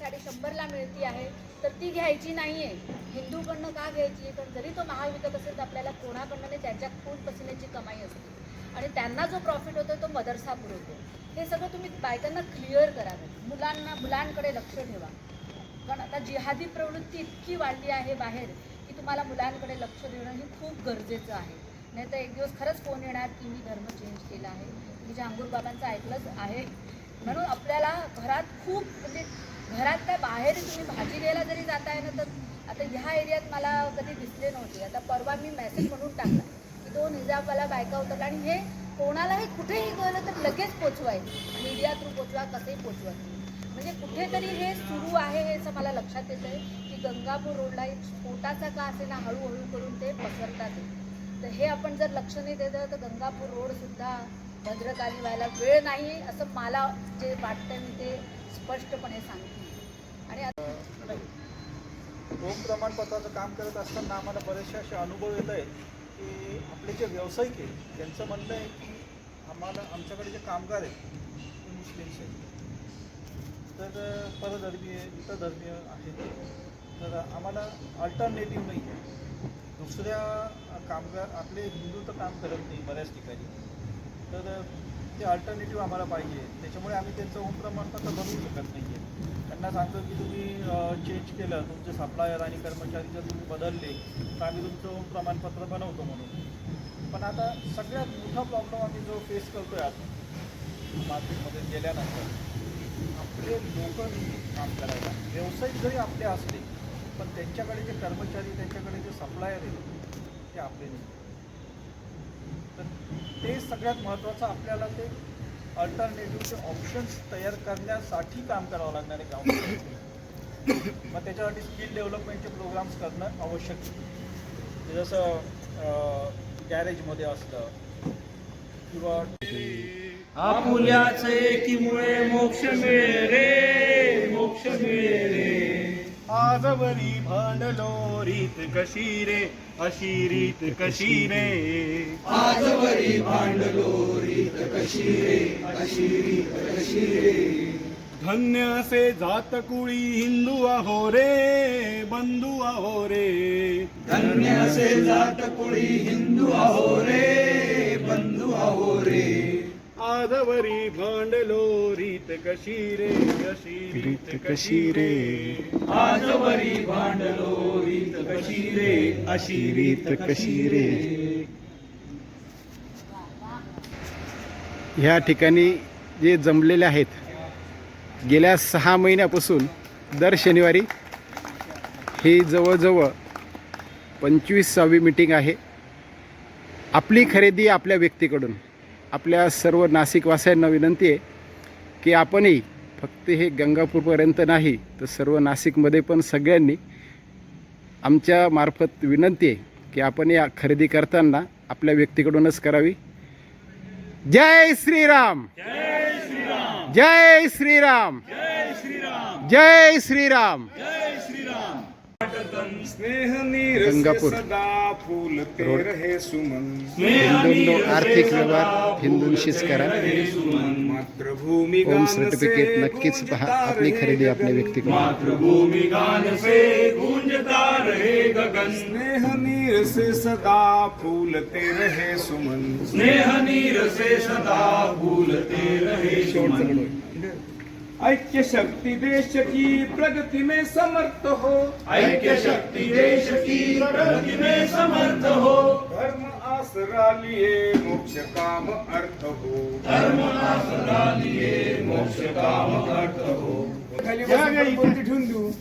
साडी शंभरला मिळती आहे तर ती घ्यायची नाही आहे हिंदूकडनं का घ्यायची? आहे कारण जरी तो महाविकत असेल तर आपल्याला कोणाकडनं नाही त्याच्या खून पसिन्याची कमाई असते. आणि त्यांना जो प्रॉफिट होतो तो मदरसा पुरवतो हे सगळं तुम्ही बायकांना क्लिअर करावं मुलांना मुलांकडे लक्ष ठेवा. कारण आता जिहादी प्रवृत्ती इतकी वाढली आहे बाहेर की तुम्हाला मुलांकडे लक्ष देणं हे खूप गरजेचं आहे. नाही तर एक दिवस खरंच फोन येणार? की मी धर्म चेंज केला आहे. मी जहांगूर बाबांचं ऐकलंच आहे. म्हणून आपल्याला घरात खूप म्हणजे घरात काय बाहेर तुम्ही भाजी घ्यायला जरी जाताय ना तर आता ह्या एरियात मला कधी दिसले नव्हते. आता परवा मी मेसेज म्हणून टाकला की दोन हिजाबवाला बायका होतात आणि हे कोणालाही कुठेही गेलं तर लगेच पोचवायचं मीडिया थ्रू पोचवा कसंही पोचवा. म्हणजे कुठेतरी हे सुरू आहे हे असं मला लक्षात येतं आहे की गंगापूर रोडला एक स्फोटाचा का असे ना हळूहळू करून ते पसरतात. तर हे आपण जर लक्ष नाही दिलं तर गंगापूर रोडसुद्धा भद्रकाली व्हायला वेळ नाही असं मला जे वाटतं मी ते स्पष्टपणे सांगते. आणि ओम प्रमाणपत्राचं काम करत असताना आम्हाला बरेचसे असे अनुभव येत आहेत की आपले जे व्यावसायिक आहेत त्यांचं म्हणणं आहे की आम्हाला आमच्याकडे जे कामगार आहेत ते मुस्लिम्स आहेत तर परधर्मीय इतर धर्मीय आहेत. तर आम्हाला अल्टरनेटिव्ह नाही आहे. दुसऱ्या कामगार आपले हिंदू तर काम करत नाही बऱ्याच ठिकाणी. तर ते अल्टरनेटिव्ह आम्हाला पाहिजे. त्याच्यामुळे आम्ही त्यांचं होम प्रमाणपत्र बनवू शकत नाही आहे त्यांना सांगतो की तुम्ही चेंज केलं तुमचे सप्लायर आणि कर्मचारी जर तुम्ही बदलले तर आम्ही तुमचं होम प्रमाणपत्र बनवतो म्हणून. पण आता सगळ्यात मोठा प्रॉब्लेम आम्ही जो फेस करतो आहे आता मार्केटमध्ये गेल्यानंतर आपले लोक काम करायला व्यावसायिक जरी आपले असले पण त्यांच्याकडे जे कर्मचारी त्यांच्याकडे जे सप्लायर आहेत ते आपले नाही तर ते सगळ्यात महत्त्वाचं आपल्याला ते अल्टरनेटिव्हचे ऑप्शन्स तयार करण्यासाठी काम करावं लागणार आहे गाव मग त्याच्यासाठी स्किल डेव्हलपमेंटचे प्रोग्राम्स करणं आवश्यक म्हणजे जसं गॅरेजमध्ये असलं किंवा आपुल्याचे एकीमुळे मोक्ष मिळे रे? मोक्ष मिळे रे? आजवरी भांडलो रीत कशी रे अशी रीत कशी रे आजवरी भांडलो रीत कशी रे अशी रीत कशी रे धन्य असे जात कुळी हिंदू आहो रे बंधू आहो रे. धन्य असे जात कुळी हिंदू आहो रे बंधू आहो रे. आजवरी भांडलो रीत कशी रे अशी रीत कशी रे आजवरी भांडलो रीत कशी रे अशी रीत कशी रे ह्या ठिकाणी जे जमलेले आहेत गेल्या सहा महिन्यापासून दर शनिवारी ही जवळजवळ पंचवीसावी मीटिंग आहे. आपली खरेदी आपल्या व्यक्तीकडून. आपल्या सर्व नाशिकवासियांना विनंती आहे की आपणही फक्त हे गंगापूरपर्यंत नाही तर सर्व नाशिकमध्ये पण सगळ्यांनी आमच्या मार्फत विनंती आहे की आपण या खरेदी करताना आपल्या व्यक्तीकडूनच करावी. जय श्रीराम! जय श्रीराम! जय श्रीराम! गंगापूर. सदा फूल रोड. रहे सुमन। हिंदूंनो आर्थिक व्यवहार हिंदूंशीच करा। मातृभूमी होम सर्टिफिकेट नक्कीच पहा आपली खरेदी आपल्या व्यक्तीकडून मातृभूमि गान से गूंजता रहे गगन। स्नेह नीर से सदा फूलते रहे सुमन। स्नेह नीर से सदा भूलते रहे सुमन। ऐक्य शक्ति देश की प्रगति में समर्थ हो। ऐक्य शक्ति देश की प्रगति में समर्थ हो। धर्म आसरा लिए मोक्ष काम अर्थ हो। धर्म आसरा लिए मोक्ष काम अर्थ हो। ठेवून देऊ।